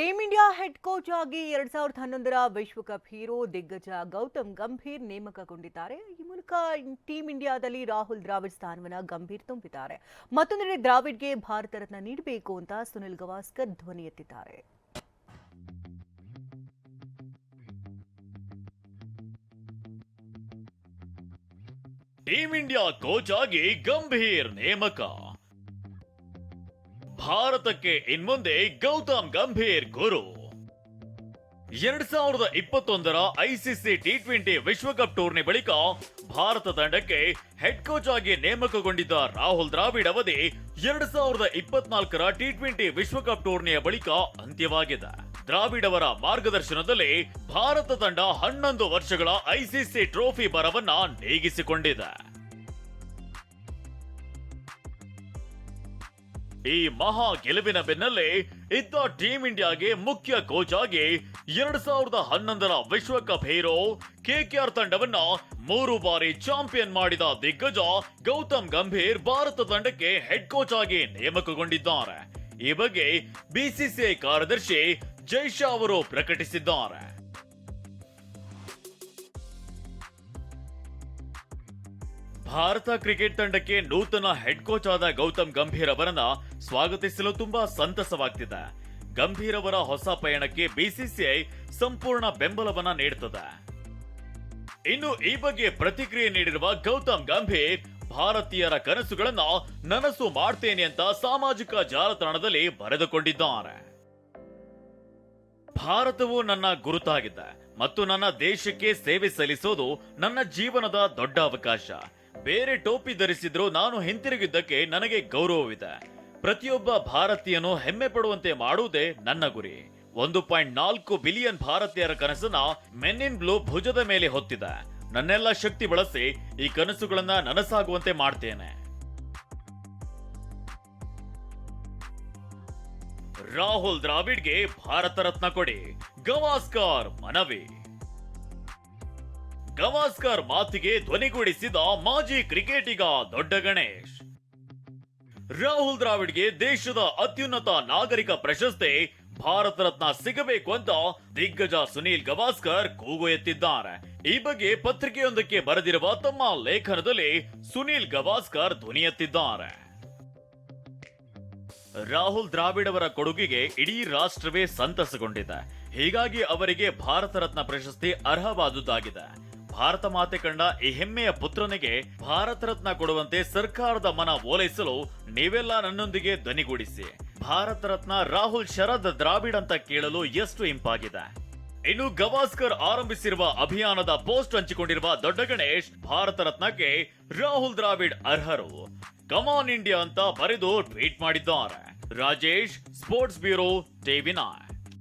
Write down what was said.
Team India head coach ಆಗಿ ಎರಡ್ ಸಾವಿರದ ಹನ್ನೊಂದರ ವಿಶ್ವಕಪ್ ಹೀರೋ ದಿಗ್ಗಜ ಗೌತಮ್ ಗಂಭೀರ್ ನೇಮಕಗೊಂಡಿದ್ದಾರೆ. ಈ ಮೂಲಕ ಟೀಂ ಇಂಡಿಯಾದಲ್ಲಿ ರಾಹುಲ್ ದ್ರಾವಿಡ್ ಸ್ಥಾನವನ್ನ ಗಂಭೀರ್ ತುಂಬಿದ್ದಾರೆ. ಮತ್ತೊಂದೆಡೆ ದ್ರಾವಿಡ್ಗೆ ಭಾರತ ರತ್ನ ನೀಡಬೇಕು ಅಂತ ಸುನಿಲ್ ಗವಾಸ್ಕರ್ ಧ್ವನಿ ಎತ್ತಿದ್ದಾರೆ. ಟೀಂ ಇಂಡಿಯಾ ಕೋಚ್ ಆಗಿ ಗಂಭೀರ್ ನೇಮಕ. ಭಾರತಕ್ಕೆ ಇನ್ಮುಂದೆ ಗೌತಮ್ ಗಂಭೀರ್ ಗುರು. ಎರಡ್ ಸಾವಿರದ ಇಪ್ಪತ್ತೊಂದರ ಐಸಿಸಿ ಟಿ ಟ್ವೆಂಟಿ ವಿಶ್ವಕಪ್ ಟೂರ್ನಿ ಬಳಿಕ ಭಾರತ ತಂಡಕ್ಕೆ ಹೆಡ್ ಕೋಚ್ ಆಗಿ ನೇಮಕಗೊಂಡಿದ್ದ ರಾಹುಲ್ ದ್ರಾವಿಡ್ ಅವಧಿ ಎರಡ್ ಸಾವಿರದ ಇಪ್ಪತ್ನಾಲ್ಕರ ಟಿ ಟ್ವೆಂಟಿ ವಿಶ್ವಕಪ್ ಟೂರ್ನಿಯ ಬಳಿಕ ಅಂತ್ಯವಾಗಿದೆ. ದ್ರಾವಿಡ್ ಅವರ ಮಾರ್ಗದರ್ಶನದಲ್ಲಿ ಭಾರತ ತಂಡ ಹನ್ನೊಂದು ವರ್ಷಗಳ ಐಸಿಸಿ ಟ್ರೋಫಿ ಬರವನ್ನ ನೇಗಿಸಿಕೊಂಡಿದೆ. ಈ ಮಹಾ ಗೆಲುವಿನ ಬೆನ್ನಲ್ಲೇ ಇದ್ದ ಟೀಂ ಇಂಡಿಯಾಗೆ ಮುಖ್ಯ ಕೋಚ್ ಆಗಿ ಎರಡ್ ಸಾವಿರದ ಹನ್ನೊಂದರ ವಿಶ್ವಕಪ್ ಹೀರೋ ಕೆಕೆಆರ್ ತಂಡವನ್ನ ಮೂರು ಬಾರಿ ಚಾಂಪಿಯನ್ ಮಾಡಿದ ದಿಗ್ಗಜ ಗೌತಮ್ ಗಂಭೀರ್ ಭಾರತ ತಂಡಕ್ಕೆ ಹೆಡ್ ಕೋಚ್ ಆಗಿ ನೇಮಕಗೊಂಡಿದ್ದಾರೆ. ಈ ಬಗ್ಗೆ ಬಿಸಿಸಿಐ ಕಾರ್ಯದರ್ಶಿ ಜೈಶಾ ಅವರು ಪ್ರಕಟಿಸಿದ್ದಾರೆ. ಭಾರತ ಕ್ರಿಕೆಟ್ ತಂಡಕ್ಕೆ ನೂತನ ಹೆಡ್ ಕೋಚ್ ಆದ ಗೌತಮ್ ಗಂಭೀರ್ ಅವರನ್ನ ಸ್ವಾಗತಿಸಲು ತುಂಬಾ ಸಂತಸವಾಗ್ತಿದೆ. ಗಂಭೀರ್ ಅವರ ಹೊಸ ಪಯಣಕ್ಕೆ ಬಿಸಿಸಿಐ ಸಂಪೂರ್ಣ ಬೆಂಬಲವನ್ನ ನೀಡುತ್ತದೆ ಇನ್ನು ಈ ಬಗ್ಗೆ ಪ್ರತಿಕ್ರಿಯೆ ನೀಡಿರುವ ಗೌತಮ್ ಗಂಭೀರ್, ಭಾರತೀಯರ ಕನಸುಗಳನ್ನ ನನಸು ಮಾಡ್ತೇನೆ ಅಂತ ಸಾಮಾಜಿಕ ಜಾಲತಾಣದಲ್ಲಿ ಬರೆದುಕೊಂಡಿದ್ದಾರೆ. ಭಾರತವು ನನ್ನ ಗುರುತಾಗಿದೆ ಮತ್ತು ನನ್ನ ದೇಶಕ್ಕೆ ಸೇವೆ ಸಲ್ಲಿಸೋದು ನನ್ನ ಜೀವನದ ದೊಡ್ಡ ಅವಕಾಶ. ಬೇರೆ ಟೋಪಿ ಧರಿಸಿದ್ರು ನಾನು ಹಿಂತಿರುಗಿದ್ದಕ್ಕೆ ನನಗೆ ಗೌರವವಿದೆ. ಪ್ರತಿಯೊಬ್ಬ ಭಾರತೀಯನು ಹೆಮ್ಮೆ ಪಡುವಂತೆ ಮಾಡುವುದೇ ನನ್ನ ಗುರಿ. ಒಂದು ಪಾಯಿಂಟ್ ನಾಲ್ಕು ಬಿಲಿಯನ್ ಭಾರತೀಯರ ಕನಸನ್ನ ಮೆನ್ ಇನ್ ಬ್ಲೂ ಭುಜದ ಮೇಲೆ ಹೊತ್ತಿದೆ. ನನ್ನೆಲ್ಲ ಶಕ್ತಿ ಬಳಸಿ ಈ ಕನಸುಗಳನ್ನ ನನಸಾಗುವಂತೆ ಮಾಡ್ತೇನೆ. ರಾಹುಲ್ ದ್ರಾವಿಡ್ಗೆ ಭಾರತ ರತ್ನ ಕೊಡಿ. ಗವಾಸ್ಕರ್, ಮನವಿ. ಗವಾಸ್ಕರ್ ಮಾತಿಗೆ ಧ್ವನಿಗೂಡಿಸಿದ ಮಾಜಿ ಕ್ರಿಕೆಟಿಗ ದೊಡ್ಡ ಗಣೇಶ್. ರಾಹುಲ್ ದ್ರಾವಿಡ್ಗೆ ದೇಶದ ಅತ್ಯುನ್ನತ ನಾಗರಿಕ ಪ್ರಶಸ್ತಿ, ಭಾರತ ರತ್ನ ಸಿಗಬೇಕು ಅಂತ ದಿಗ್ಗಜ ಸುನೀಲ್ ಗವಾಸ್ಕರ್ ಕೂಗು ಎತ್ತಿದ್ದಾರೆ. ಈ ಬಗ್ಗೆ ಪತ್ರಿಕೆಯೊಂದಕ್ಕೆ ಬರೆದಿರುವ ತಮ್ಮ ಲೇಖನದಲ್ಲಿ ಸುನೀಲ್ ಗವಾಸ್ಕರ್ ಧ್ವನಿ ಎತ್ತಿದ್ದಾರೆ. ರಾಹುಲ್ ದ್ರಾವಿಡ್ ಅವರ ಕೊಡುಗೆಗೆ ಇಡೀ ರಾಷ್ಟ್ರವೇ ಸಂತಸಗೊಂಡಿದೆ. ಹೀಗಾಗಿ ಅವರಿಗೆ ಭಾರತ ರತ್ನ ಪ್ರಶಸ್ತಿ ಅರ್ಹವಾದುದಾಗಿದೆ ಭಾರತ ಮಾತೆ ಕಂಡ ಈ ಹೆಮ್ಮೆಯ ಪುತ್ರನಿಗೆ ಭಾರತ ರತ್ನ ಕೊಡುವಂತೆ ಸರ್ಕಾರದ ಮನ ಓಲೈಸಲು ನೀವೆಲ್ಲ ನನ್ನೊಂದಿಗೆ ಧ್ವನಿಗೂಡಿಸಿ. ಭಾರತ ರತ್ನ ರಾಹುಲ್ ಶರದ್ ದ್ರಾವಿಡ್ ಅಂತ ಕೇಳಲು ಎಷ್ಟು ಇಂಪಾಗಿದೆ. ಇನ್ನು ಗವಾಸ್ಕರ್ ಆರಂಭಿಸಿರುವ ಅಭಿಯಾನದ ಪೋಸ್ಟ್ ಹಂಚಿಕೊಂಡಿರುವ ದೊಡ್ಡ ಗಣೇಶ್ ಭಾರತ ರತ್ನಕ್ಕೆ ರಾಹುಲ್ ದ್ರಾವಿಡ್ ಅರ್ಹರು. ಕಮಾನ್ ಇಂಡಿಯಾ ಅಂತ ಬರೆದು ಟ್ವೀಟ್ ಮಾಡಿದ್ದಾರೆ. Rajesh sports bureau TV nine